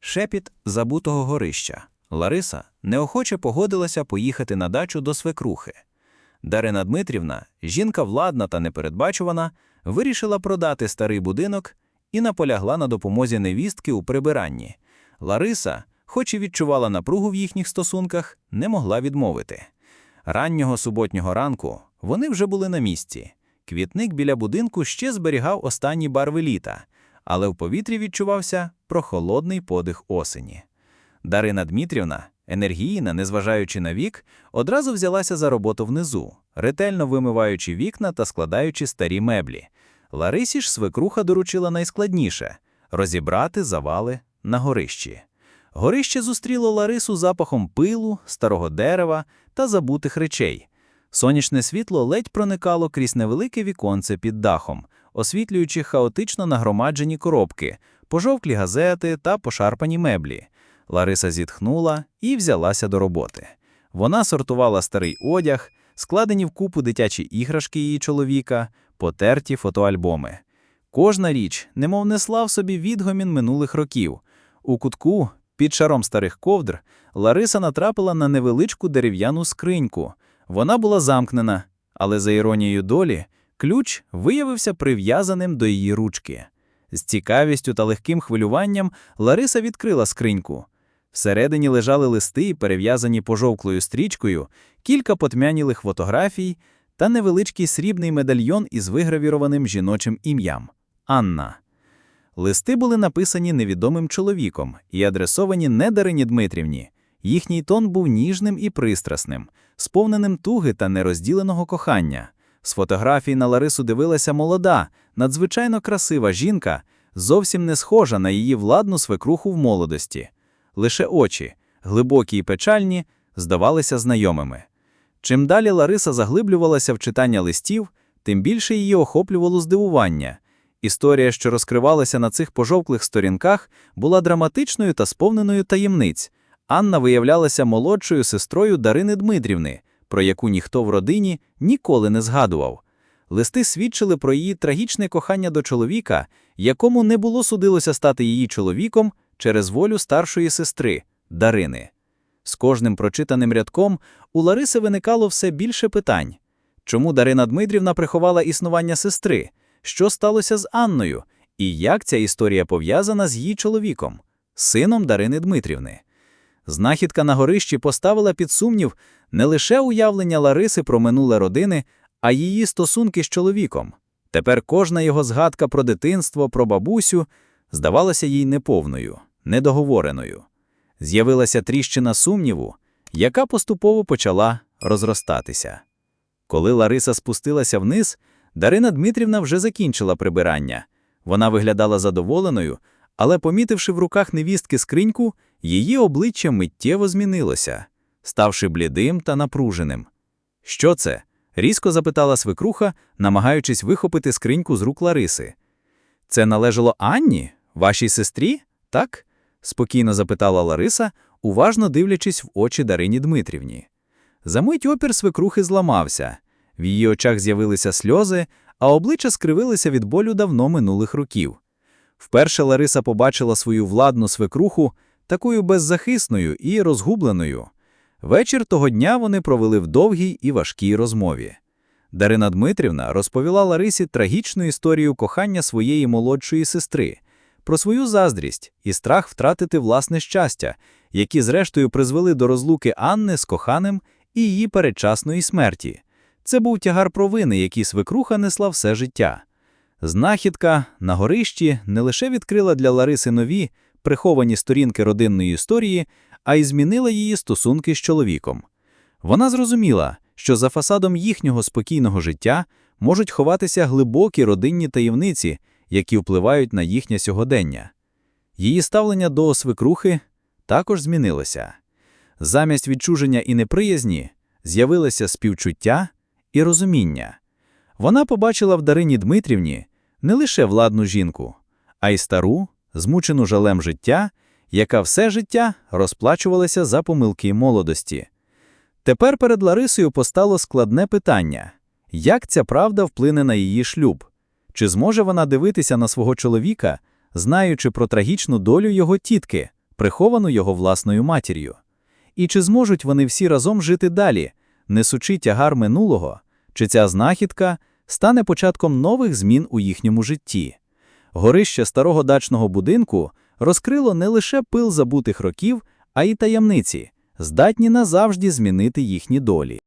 шепіт забутого горища. Лариса неохоче погодилася поїхати на дачу до свекрухи. Дарина Дмитрівна, жінка владна та непередбачувана, вирішила продати старий будинок і наполягла на допомозі невістки у прибиранні. Лариса, хоч і відчувала напругу в їхніх стосунках, не могла відмовити. Раннього суботнього ранку вони вже були на місці. Квітник біля будинку ще зберігав останні барви літа, але в повітрі відчувався прохолодний подих осені. Дарина Дмитрівна, енергійна, незважаючи на вік, одразу взялася за роботу внизу, ретельно вимиваючи вікна та складаючи старі меблі. Ларисі ж свекруха доручила найскладніше розібрати завали на горищі. Горище зустріло Ларису запахом пилу, старого дерева та забутих речей. Сонячне світло ледь проникало крізь невелике віконце під дахом, освітлюючи хаотично нагромаджені коробки, пожовклі газети та пошарпані меблі. Лариса зітхнула і взялася до роботи. Вона сортувала старий одяг, складені в купу дитячі іграшки її чоловіка, потерті фотоальбоми. Кожна річ, немов несла в собі відгомін минулих років. У кутку, під шаром старих ковдр, Лариса натрапила на невеличку дерев'яну скриньку. Вона була замкнена, але за іронією долі, ключ виявився прив'язаним до її ручки. З цікавістю та легким хвилюванням Лариса відкрила скриньку. Всередині лежали листи, перев'язані пожовклою стрічкою, кілька потмянілих фотографій та невеличкий срібний медальйон із вигравірованим жіночим ім'ям Анна. Листи були написані невідомим чоловіком і адресовані не Дарині Дмитрівні. Їхній тон був ніжним і пристрасним, сповненим туги та нерозділеного кохання. З фотографій на Ларису дивилася молода, надзвичайно красива жінка, зовсім не схожа на її владну свекруху в молодості. Лише очі, глибокі і печальні, здавалися знайомими. Чим далі Лариса заглиблювалася в читання листів, тим більше її охоплювало здивування. Історія, що розкривалася на цих пожовклих сторінках, була драматичною та сповненою таємниць. Анна виявлялася молодшою сестрою Дарини Дмитрівни, про яку ніхто в родині ніколи не згадував. Листи свідчили про її трагічне кохання до чоловіка, якому не було судилося стати її чоловіком через волю старшої сестри Дарини. З кожним прочитаним рядком у Лариси виникало все більше питань. Чому Дарина Дмитрівна приховала існування сестри? Що сталося з Анною? І як ця історія пов'язана з її чоловіком, сином Дарини Дмитрівни? Знахідка на горищі поставила під сумнів не лише уявлення Лариси про минуле родини, а її стосунки з чоловіком. Тепер кожна його згадка про дитинство, про бабусю здавалася їй неповною, недоговореною. З'явилася тріщина сумніву, яка поступово почала розростатися. Коли Лариса спустилася вниз, Дарина Дмитрівна вже закінчила прибирання. Вона виглядала задоволеною, але, помітивши в руках невістки скриньку, її обличчя миттєво змінилося, ставши блідим та напруженим. Що це? різко запитала свекруха, намагаючись вихопити скриньку з рук Лариси. Це належало Анні, вашій сестрі? Так? спокійно запитала Лариса, уважно дивлячись в очі Дарині Дмитрівні. Замить опір свекрухи зламався, в її очах з'явилися сльози, а обличчя скривилися від болю давно минулих років. Вперше Лариса побачила свою владну свекруху такою беззахисною і розгубленою. Вечір того дня вони провели в довгій і важкій розмові. Дарина Дмитрівна розповіла Ларисі трагічну історію кохання своєї молодшої сестри, про свою заздрість і страх втратити власне щастя, які, зрештою, призвели до розлуки Анни з коханим і її передчасної смерті. Це був тягар провини, який свекруха несла все життя. Знахідка на горищі не лише відкрила для Лариси нові, приховані сторінки родинної історії, а й змінила її стосунки з чоловіком. Вона зрозуміла, що за фасадом їхнього спокійного життя можуть ховатися глибокі родинні таємниці, які впливають на їхнє сьогодення. Її ставлення до свекрухи також змінилося. Замість відчуження і неприязні з'явилося співчуття і розуміння. Вона побачила в Дарині Дмитрівні не лише владну жінку, а й стару, змучену жалем життя, яка все життя розплачувалася за помилки молодості. Тепер перед Ларисою постало складне питання як ця правда вплине на її шлюб? Чи зможе вона дивитися на свого чоловіка, знаючи про трагічну долю його тітки, приховану його власною матір'ю. І чи зможуть вони всі разом жити далі, несучи тягар минулого, чи ця знахідка стане початком нових змін у їхньому житті? Горище старого дачного будинку розкрило не лише пил забутих років, а й таємниці, здатні назавжди змінити їхні долі.